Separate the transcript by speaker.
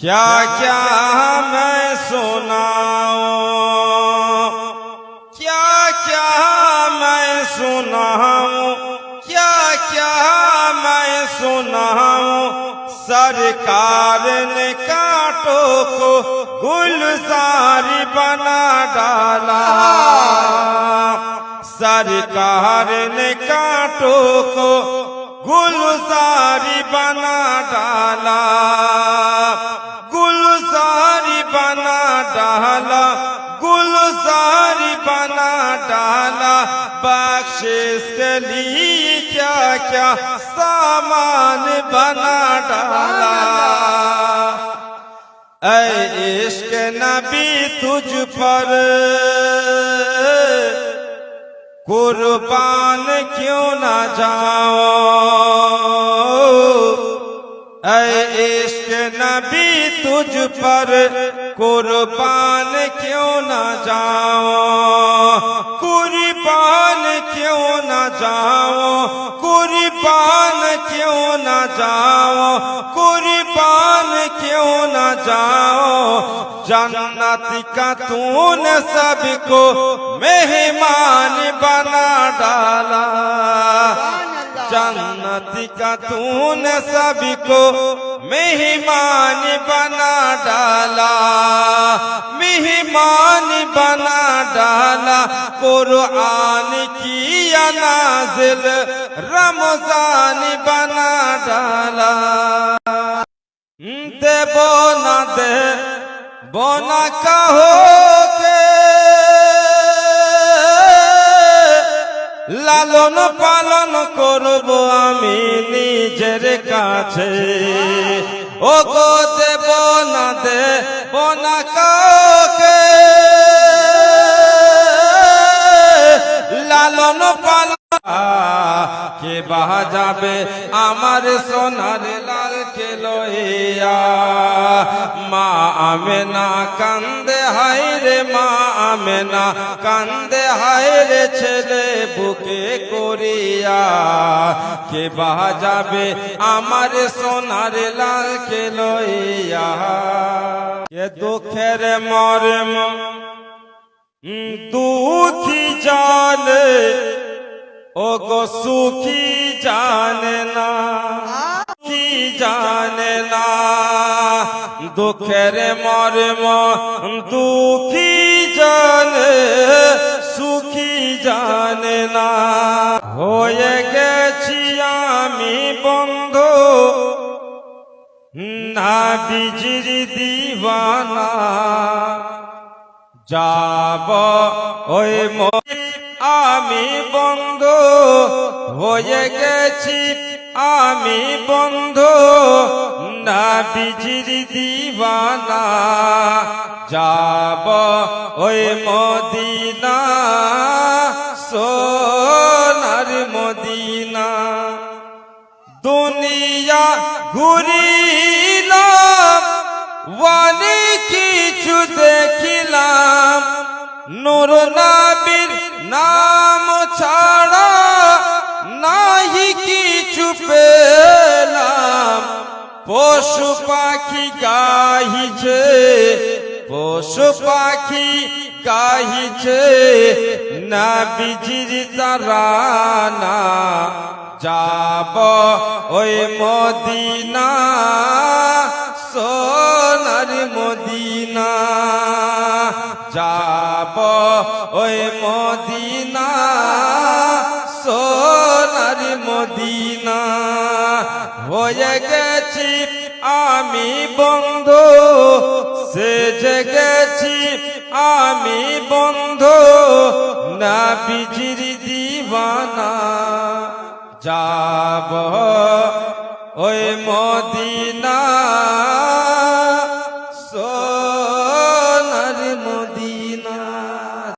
Speaker 1: क्या क्या मैं सुनाऊं? क्या क्या मैं सुनाऊं? क्या क्या मैं सुनाऊं? सरकार ने कांटों को गुलजारी बना डाला। सरकार ने कांटों को गुलजारी बना डाला। गुलजारी बना डाला, बख्शिश के लिए क्या क्या सामान बना डाला। ऐ इश्क नबी तुझ पर, कुर्बान क्यों ना जाओ? ऐ इश्क नबी तुझ पर कुर्बान क्यों ना जाओ कुर्बान क्यों ना जाओ कुर्बान क्यों ना जाओ कुर्बान क्यों ना जाओ जन्नत का तूने सबको मेहमान बना डाला जन्नत का तूने सबको মেহমান বনা ডালা, মেহমান বনা ডালা, কোরআন কি নাজিল, রমজান বনা ডালা। দেব না দে, বনা কাহো লালন পালন করব আমি নিজের কাছে। ও গো দেব না দে লালন পালন কে বাহা যাবে আমার সোনার লাল কে লইয়া মা আমেনা কান্দে, হায় রে মা আমেনা কান্দে, হায় রে ছেলে বুকে করিয়া। কে বাহা যাবে আমার সোনার লাল কে লইয়া? কে দুঃখের মরম দুঃখী জানে ও গো সুখী জানে না। জানে না দুঃখের মর্ম দুঃখী জানে, সুখী জানে না হয়ে গেছি আমি বন্ধ। না বিজির দিবানা যাব ওই আমি বন্ধ। হয়ে গেছি আমি বন্ধ না বিজির দিবানা যাব ওই মদিনা, সোনার মদিনা। দুনিয়া ঘুরিলাম অনেক কিছু দেখিলাম। নূর নাবির নাম ছাড়া পেলাম। পশু পাখি গাহিছে, পশু পাখি গাহিছে, না বিজির তারানা। যাব ওই মদিনা, সোনার মদিনা। যাব ওই মদিনা আমি বন্ধু সেজে গেছি আমি বন্ধু না বিজির দিবানা। যাব ওই মদিনা